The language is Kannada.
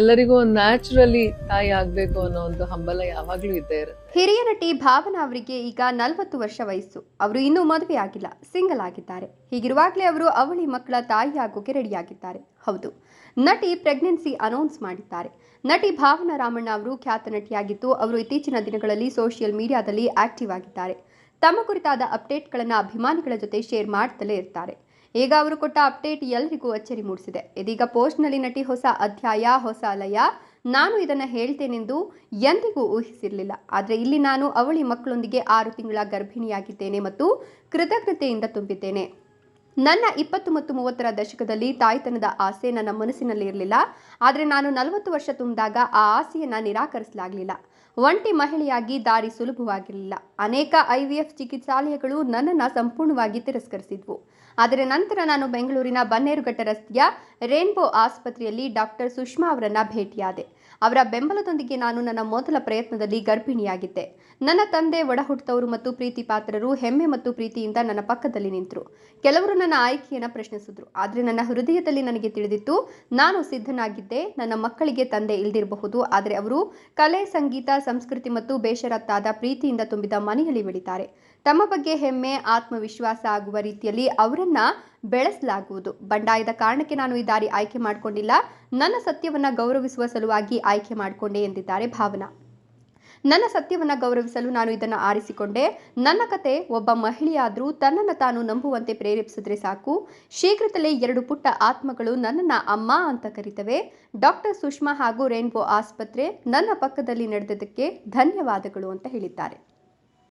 ಎಲ್ಲರಿಗೂ ನ್ಯಾಚುರಲಿ ತಾಯಿ ಆಗ್ಬೇಕು ಅನ್ನೋ ಒಂದು ಹಂಬಲ ಯಾವಾಗ್ಲೂ ಇದ್ದೇ ಇರುತ್ತೆ. ಹಿರಿಯ ನಟಿ ಭಾವನಾ ಅವರಿಗೆ ಈಗ ನಲವತ್ತು ವರ್ಷ ವಯಸ್ಸು. ಅವರು ಇನ್ನೂ ಮದುವೆ ಆಗಿಲ್ಲ ಸಿಂಗಲ್ ಆಗಿದ್ದಾರೆ. ಹೀಗಿರುವಾಗಲೇ ಅವರು ಅವಳಿ ಮಕ್ಕಳ ತಾಯಿಯಾಗೋಕೆ ರೆಡಿಯಾಗಿದ್ದಾರೆ ಹೌದು, ನಟಿ ಪ್ರೆಗ್ನೆನ್ಸಿ ಅನೌನ್ಸ್ ಮಾಡಿದ್ದಾರೆ. ನಟಿ ಭಾವನಾ ರಾಮಣ್ಣ ಅವರು ಖ್ಯಾತ ನಟಿಯಾಗಿದ್ದು, ಅವರು ಇತ್ತೀಚಿನ ದಿನಗಳಲ್ಲಿ ಸೋಷಿಯಲ್ ಮೀಡಿಯಾದಲ್ಲಿ ಆಕ್ಟಿವ್ ಆಗಿದ್ದಾರೆ. ತಮ್ಮ ಕುರಿತಾದ ಅಪ್ಡೇಟ್ಗಳನ್ನು ಅಭಿಮಾನಿಗಳ ಜೊತೆ ಶೇರ್ ಮಾಡ್ತಲೇ ಇರ್ತಾರೆ. ಈಗ ಅವರು ಕೊಟ್ಟ ಅಪ್ಡೇಟ್ ಎಲ್ರಿಗೂ ಅಚ್ಚರಿ ಮೂಡಿಸಿದೆ. ಇದೀಗ ಪೋಸ್ಟ್ನಲ್ಲಿ ನಟಿ ಹೊಸ ಅಧ್ಯಾಯ, ಹೊಸ ಲಯ ನಾನು ಇದನ್ನು ಹೇಳ್ತೇನೆಂದು ಎಂದಿಗೂ ಊಹಿಸಿರಲಿಲ್ಲ. ಆದರೆ ಇಲ್ಲಿ ನಾನು ಅವಳಿ ಮಕ್ಕಳೊಂದಿಗೆ ಆರು ತಿಂಗಳ ಗರ್ಭಿಣಿಯಾಗಿದ್ದೇನೆ ಮತ್ತು ಕೃತಜ್ಞತೆಯಿಂದ ತುಂಬಿದ್ದೇನೆ. ನನ್ನ ಇಪ್ಪತ್ತು ಮತ್ತು ಮೂವತ್ತರ ದಶಕದಲ್ಲಿ ತಾಯ್ತನದ ಆಸೆ ನನ್ನ ಮನಸ್ಸಿನಲ್ಲಿ ಇರಲಿಲ್ಲ. ಆದರೆ ನಾನು ನಲವತ್ತು ವರ್ಷ ತುಂಬಿದಾಗ ಆ ಆಸೆಯನ್ನು ನಿರಾಕರಿಸಲಾಗಲಿಲ್ಲ. ಒಂಟಿ ಮಹಿಳೆಯಾಗಿ ದಾರಿ ಸುಲಭವಾಗಿರಲಿಲ್ಲ. ಅನೇಕ ಐ ವಿ ಎಫ್ ಚಿಕಿತ್ಸಾಲಯಗಳು ನನ್ನನ್ನು ಸಂಪೂರ್ಣವಾಗಿ ತಿರಸ್ಕರಿಸಿದ್ವು. ಆದರೆ ನಂತರ ನಾನು ಬೆಂಗಳೂರಿನ ಬನ್ನೇರುಘಟ್ಟ ರಸ್ತೆಯ ರೇನ್ಬೋ ಆಸ್ಪತ್ರೆಯಲ್ಲಿ ಡಾಕ್ಟರ್ ಸುಷ್ಮಾ ಅವರನ್ನು ಭೇಟಿಯಾದೆ. ಅವರ ಬೆಂಬಲದೊಂದಿಗೆ ನಾನು ನನ್ನ ಮೊದಲ ಪ್ರಯತ್ನದಲ್ಲಿ ಗರ್ಭಿಣಿಯಾಗಿದ್ದೆ. ನನ್ನ ತಂದೆ ಒಡ ಹುಟ್ಟಿದವರು ಮತ್ತು ಪ್ರೀತಿ ಪಾತ್ರರು ಹೆಮ್ಮೆ ಮತ್ತು ಪ್ರೀತಿಯಿಂದ ನನ್ನ ಪಕ್ಕದಲ್ಲಿ ನಿಂತರು. ಕೆಲವರು ನನ್ನ ಆಯ್ಕೆಯನ್ನು ಪ್ರಶ್ನಿಸಿದ್ರು. ಆದರೆ ನನ್ನ ಹೃದಯದಲ್ಲಿ ನನಗೆ ತಿಳಿದಿತ್ತು, ನಾನು ಸಿದ್ಧನಾಗಿದ್ದೆ, ನನ್ನ ಮಕ್ಕಳಿಗೆ ತಂದೆ ಇಲ್ದಿರಬಹುದು. ಆದರೆ ಅವರು ಕಲೆ, ಸಂಗೀತ, ಸಂಸ್ಕೃತಿ ಮತ್ತು ಬೇಷರತ್ತಾದ ಪ್ರೀತಿಯಿಂದ ತುಂಬಿದ ಮನೆಯಲ್ಲಿ ಬೆಳೀತಾರೆ. ತಮ್ಮ ಬಗ್ಗೆ ಹೆಮ್ಮೆ, ಆತ್ಮವಿಶ್ವಾಸ ಆಗುವ ರೀತಿಯಲ್ಲಿ ಅವರನ್ನ ಬೆಳೆಸಲಾಗುವುದು. ಬಂಡಾಯದ ಕಾರಣಕ್ಕೆ ನಾನು ಈ ದಾರಿ ಆಯ್ಕೆ ಮಾಡಿಕೊಂಡಿಲ್ಲ. ನನ್ನ ಸತ್ಯವನ್ನ ಗೌರವಿಸುವ ಸಲುವಾಗಿ ಆಯ್ಕೆ ಮಾಡಿಕೊಂಡೆ ಎಂದಿದ್ದಾರೆ ಭಾವನಾ. ನನ್ನ ಸತ್ಯವನ್ನ ಗೌರವಿಸಲು ನಾನು ಇದನ್ನು ಆರಿಸಿಕೊಂಡೆ. ನನ್ನ ಕತೆ ಒಬ್ಬ ಮಹಿಳೆಯಾದರೂ ತನ್ನನ್ನು ತಾನು ನಂಬುವಂತೆ ಪ್ರೇರೇಪಿಸಿದ್ರೆ ಸಾಕು. ಶೀಘ್ರದಲ್ಲೇ ಎರಡು ಪುಟ್ಟ ಆತ್ಮಗಳು ನನ್ನನ್ನು ಅಮ್ಮ ಅಂತ ಕರೀತವೆ. ಡಾಕ್ಟರ್ ಸುಷ್ಮಾ ಹಾಗೂ ರೇನ್ಬೋ ಆಸ್ಪತ್ರೆ ನನ್ನ ಪಕ್ಕದಲ್ಲಿ ನಡೆದದಕ್ಕೆ ಧನ್ಯವಾದಗಳು ಅಂತ ಹೇಳಿದ್ದಾರೆ.